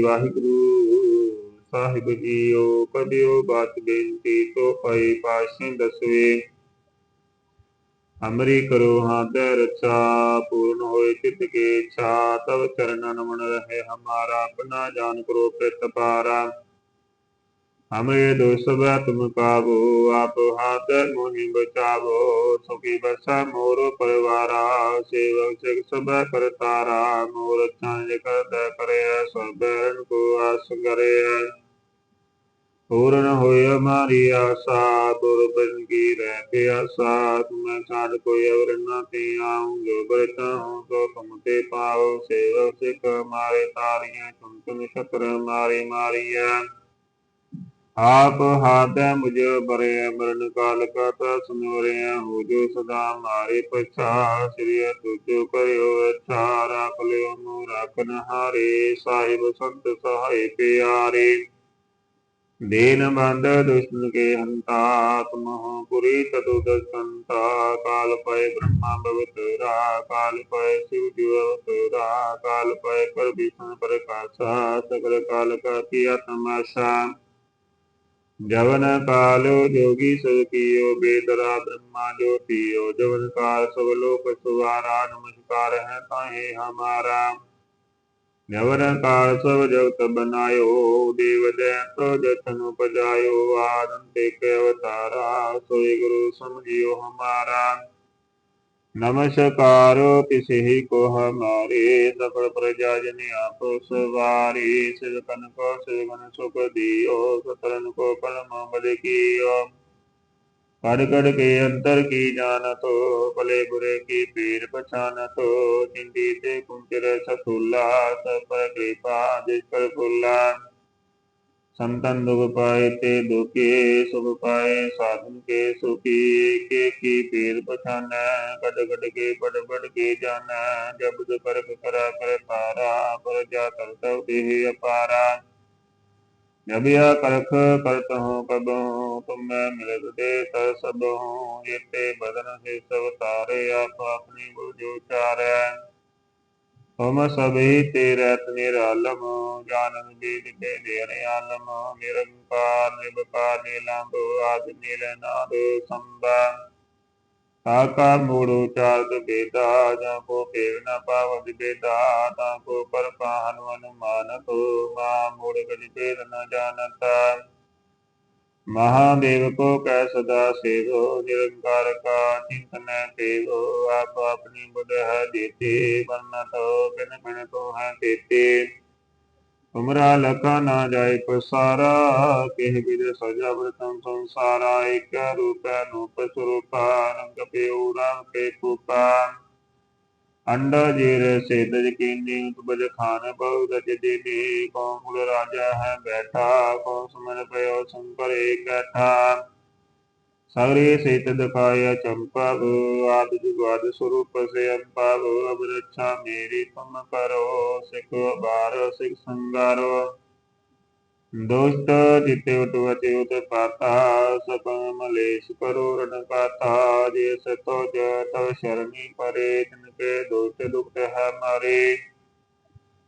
ਵਾਹਿਗੁਰੂ ਸਾਹਿਬ JIO ਕਬਿਓ ਬਾਤ ਬੇਨਤੀ ਤੋ ਪਈ ਪਾਸ਼ੇ ਦਸਵੇ। ਅਮਰੀ ਕਰੋ ਹਾਥੈ ਰਚਾ ਪੂਰਨ ਹੋਏ ਚਿਤ ਕੇ ਇੱਛਾ, ਤਵ ਚਰਨਨ ਮਨ ਰਹੇ ਹਮਾਰਾ, ਆਪਣਾ ਜਾਨ ਕਰੋ ਪ੍ਰਿਤ ਪਾਰਾ ਹਮਰੇ ਦੋਸ ਸਭਾ ਤੁਮ ਕਾਬੋ ਆਪ ਹਾਥ ਮੋਹਿ ਬਚਾਵੋ, ਸੁਖੀ ਬਸਾ ਮੋਰ ਪਰਿਵਾਰਾ, ਸੇਵਕ ਸਿਖ ਸਭਾ ਕਰਤਾਰਾ, ਮੋਰ ਚਾਂਜ ਕਰਦਾ ਕਰੇ ਸਭਨ ਕੋ ਆਸ ਕਰੇ ਪੂਰਨ ਹੋਏ ਹਮਾਰੀ ਆਸਾ ਤੁਰ ਬਨ ਕੀ ਰਹਿ ਪਿਆਸਾ ਤੁਮੈ ਛਾੜ ਕੋਈ ਅਵਰ ਨਾ ਤੇ ਆਉ, ਜੋ ਬਰਤਾ ਹੂੰ ਸੋ ਤੁਮ ਤੇ ਪਾਉ ਸੇਵਕ ਸਿਖ ਮਾਰੇ ਤਾਰੀਆਂ ਤੁਮ ਤੁਮ ਸ਼ਤਰ ਮਾਰੇ ਮਾਰੀਐ। ਆਪ ਹਾਦੈ ਮੁਝ ਬਰੇ ਮਰਨ ਕਾਲ ਕਾ ਤਾ ਸੁਨਵਰਿਆ ਹੋ ਜੋ ਸਦਾ ਮਾਰੇ ਪਛਾ ਸ੍ਰੀ ਤੁਜੋ ਕਰਿਓ ਅੱਛਾ ਰਾਖ ਲਿਓ ਮੋ ਰਾਖਨ ਹਾਰੇ, ਸਾਹਿਬ ਸੰਤ ਸਹਾਇ ਪਿਆਰੇ। ਦੇਨ ਬੰਦ ਦੁਸ਼ਮਨ ਕੇ ਹੰਤਾ ਤੁਮਹੁ ਪੁਰੀ ਤਤੁ ਦਸੰਤਾ, ਕਾਲ ਪਏ ਬ੍ਰਹਮਾ ਬਵਤਰਾ ਕਾਲ ਪਏ ਸਿਵ ਜੀਵਤਰਾ ਕਾਲ ਪਏ ਕਰ ਵਿਸ਼ਨ ਪ੍ਰਕਾਸ਼ਾ, ਸਗਲ ਕਾਲ ਕਾ ਕੀਆ ਤਮਾਸ਼ਾ ਜਵਨ ਕਾਲ ਜੋਗੀ ਸਭ ਕੀਓ, ਬੇਦਰਾ ਬ੍ਰਹਮਾ ਜੋਤੀਓ ਜਵਨ ਕਾਲ ਸਭ ਲੋਕ ਸੁਵਾਰਾ, ਨਮਸਕਾਰ ਹੈ ਤਾਹੇ ਹਮਾਰਾ। ਜਵਨ ਕਾਲ ਸਭ ਜਗਤ ਬਨਾਇਓ, ਦੇਵ ਦੈਤੋ ਜਤਨ ਉਪਜਾਇਓ ਆਦਨ ਤੇ ਕੇ ਅਵਤਾਰਾ, ਸੋਈ ਗੁਰੂ ਸਮਝਿਓ ਹਮਾਰਾ। ਨਮਸਕਾਰ ਤਿਸੇ ਕੋ ਹਮਾਰੇ ਸਫਲ ਪ੍ਰਜਾ ਜਨ ਆਪ ਸਵਾਰੀ ਸਿਰਕਨ ਕੋ ਸਿਵਨ ਸੁਖ ਦਿਓ ਸਤਰਨ ਕੋ ਪਰਮ ਬਦ ਕੀਓ। ਕੜ ਕੜ ਕੇ ਅੰਤਰ ਕੀ ਜਾਣਤੋ, ਭਲੇ ਬੁਰੇ ਕੀ ਪੀਰ ਪਛਾਨਤੋ, ਜਿੰਦੀ ਤੇ ਕੁੰਚਰ ਸਤੁਲਾ ਸਭ ਕਿਰਪਾ ਜਿਸ ਪਰ ਫੁੱਲਾ। ਸੰਤਨ ਦੁਖ ਪਾਏ ਤੇ ਦੁਖੇ ਸੁਖ ਪਾਏ, ਸਾਧਨ ਕੇ ਸੁਖੀ ਕੇ ਕੀ ਪੀਰ ਪਛਾਨੈ ਕਡ ਕਡ ਕੇ ਪੜ ਪੜ ਕੇ ਜਾਣੈ ਜਬਦ ਕਰਕ ਕਰਾ ਕਰ ਤਾਰਾ ਪਰ ਜਾ ਕਰਤਉ ਦੇਹ ਅਪਾਰਾ। ਨਬਿਆ ਕਰਖ ਕਰਤ ਹੋ ਕਬਹੁ ਤੁਮੈ ਮਿਲਤ ਦੇ ਤ ਸਭਹੁ ਜੇਤੇ ਬਦਨ ਸੇ ਸਭ ਤਾਰੇ, ਆਪ ਆਪਣੀ ਬੁਝ ਉਚਾਰੈ ਹਮ ਸਭੇ ਤੇ ਰਹਿਤ ਨਿਰਾਲਮ ਜਾਨਨ ਬੀਜ ਕੇ ਦੇਰੇ ਆਲਮ ਨਿਰੰਕਾਰ ਨਿਰਕਾਰ ਨੀਲੰਬ ਆਦ ਨੀਲ ਸੰਭਾ। ਸਾਕਾ ਮੂੜ ਉਚਾਰਤ ਬੇਦਾ ਜਾਂ ਕੋ ਭੇਵ ਨ ਪਾਵ ਬੇਦਾ ਤਾਂ ਕੋ ਪਰ ਪਾਹਨ ਅਨੁਮਾਨਤੋ ਮਾ ਮੂੜ ਗਜ ਭੇਦ ਨ ਜਾਣਤਾ ਮਹਾਦੇਵ ਕੋ ਕੈ ਸਦਾ ਸੇਵੋ, ਨਿਰੰਕਾਰ ਕਾ ਚਿੰਤਨੈ ਤੇਵੋ ਆਪ ਆਪਣੀ ਬੁਧ ਹੈ ਦੇਤੇ ਵਰਨਾ ਤੋ ਬਿਨ ਬਿਨ ਹੈ ਦੇਤੇ ਤੁਮਰਾ ਲਖਾ ਨਾ ਜਾਏ ਪਸਾਰਾ, ਕਿਹ ਬਿਦ ਸਜਾ ਬ੍ਰਤਮ ਸੰਸਾਰਾ, ਇਕ ਰੂਪ ਅਨੂਪ ਸਰੂਪਾ, ਰੰਗ ਪਿਉ ਰਾਮ ਕੇ ਕੂਪਾ। ਅੰਡਾ ਜੀਰ ਸੇਦਜ ਕੀਨੀ ਤੁਬਜ ਖਾਨ ਬਹੁ ਗਜ ਦੇਨੀ ਕੋ ਮੁਲ ਰਾਜਾ ਹੈ ਬੈਠਾ ਕੋ ਸਮਨ ਪਇਓ ਸੰਪਰ ਏਕਠਾ ਸਗਰੇ ਸੇਤ ਦਿਖਾਇਆ ਚੰਪਾਵ, ਆਦ ਜੁਗਾਦ ਸਰੂਪ ਸੇ ਅੰਪਾਵ ਅਬ ਰੱਛਾ ਮੇਰੀ ਤੁਮ ਕਰੋ, ਸਿਖ ਬਾਰ ਸਿਖ ਸੰਗਾਰੋ। ਦੋਸਤ ਜਿਤੇ ਉਟਵਤੇ ਉਤ ਪਾਤਾ ਸਪਨ ਮਲੇਸ਼ ਕਰੋ ਰਣ ਕਾਤਾ ਜੇ ਸਤੋ ਜਤ ਸ਼ਰਣੀ ਪਰੇ ਤਿਨ ਕੇ ਦੋਸਤ ਦੁਖ ਹੈ ਮਾਰੇ।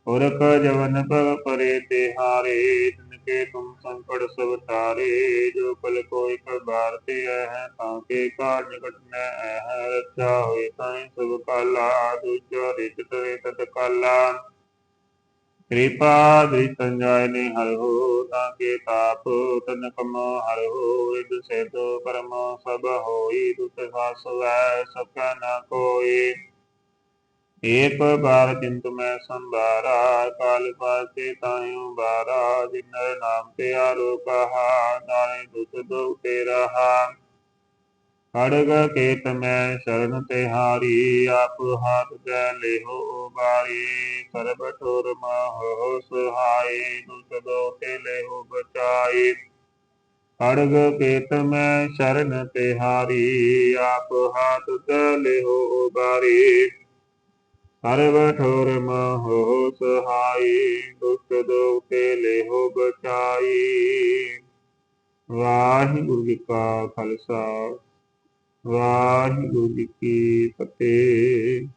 ਉਰਖ ਜਵਨ ਭਗ ਪਰੇ ਤੇ ਹਾਰੇ ਤਿਨ ਕੇ ਤੁਮ ਸੰਕਟ ਸਭ ਤਾਰੇ ਜੋ ਪਲ ਕੋਈ ਕ ਤੇ ਹੈ, ਤਾਂ ਕੇ ਕਾਜ ਘਟਨਾ ਹੈ ਰੱਛਾ ਹੋਏ ਤਾਂ ਸਭ ਕਾਲਾ, ਦੂਜਾ ਰਿਤ ਤੇ ਤਤ ਕਾਲਾ। ਕਿਰਪਾ ਦ੍ਰਿ ਸੰਜਾਇ ਨੇ ਹਰ ਹੋ, ਤਾਂ ਕੇ ਤਾਪ ਤਨ ਕਮ ਹਰ ਹੋ ਇਦ ਸੇਤ ਪਰਮ ਸਭ ਹੋਈ ਦੁਤ ਸਾਸਵੈ ਸਕੈ ਨ ਕੋਈ। ਏਕ ਬਾਰ ਚਿੰਤ ਮੈਂ ਸੰਭਾਰਾ, ਕਾਲ ਪਾਸੇ ਤਾਇਉ ਬਾਰਾ ਜਿਨਰ ਨਾਮ ਤੇ ਆਰੋ ਕਹਾ ਨਾਲੇ ਦੁਤ ਦੋ ਤੇ ਰਹਾ ਖੜਗ ਕੇਤ ਮੈਂ ਸ਼ਰਨ ਤੇ ਹਾਰੀ, ਆਪ ਹਾਥ ਦੇ ਲਿਹੋ ਬਾਰੀ। ਸਰਬ ਠੁਰ ਮਹੁ ਸੁਹਾਈ, ਦੁਖ ਦੋ ਤੇ ਲਿਹੋ ਬਚਾਈ। ਖੜਗ ਕੇਤ ਮੈਂ ਸ਼ਰਨ ਤੇ ਹਾਰੀ, ਆਪ ਹਾਥ ਦੇ ਲਿਹੋ ਬਾਰੀ। ਹਰ ਠੁਰ ਮਹੁ ਸੁਹਾਈ ਦੁਤ ਦੋ ਤੇ ਲਿਹੋ ਬਚਾਈ ਵਾਹਿਗੁਰੂ ਜੀ ਕਾ ਖਾਲਸਾ ਵਾਹਿਗੁਰੂ ਜੀ ਕੀ ਫਤਿਹ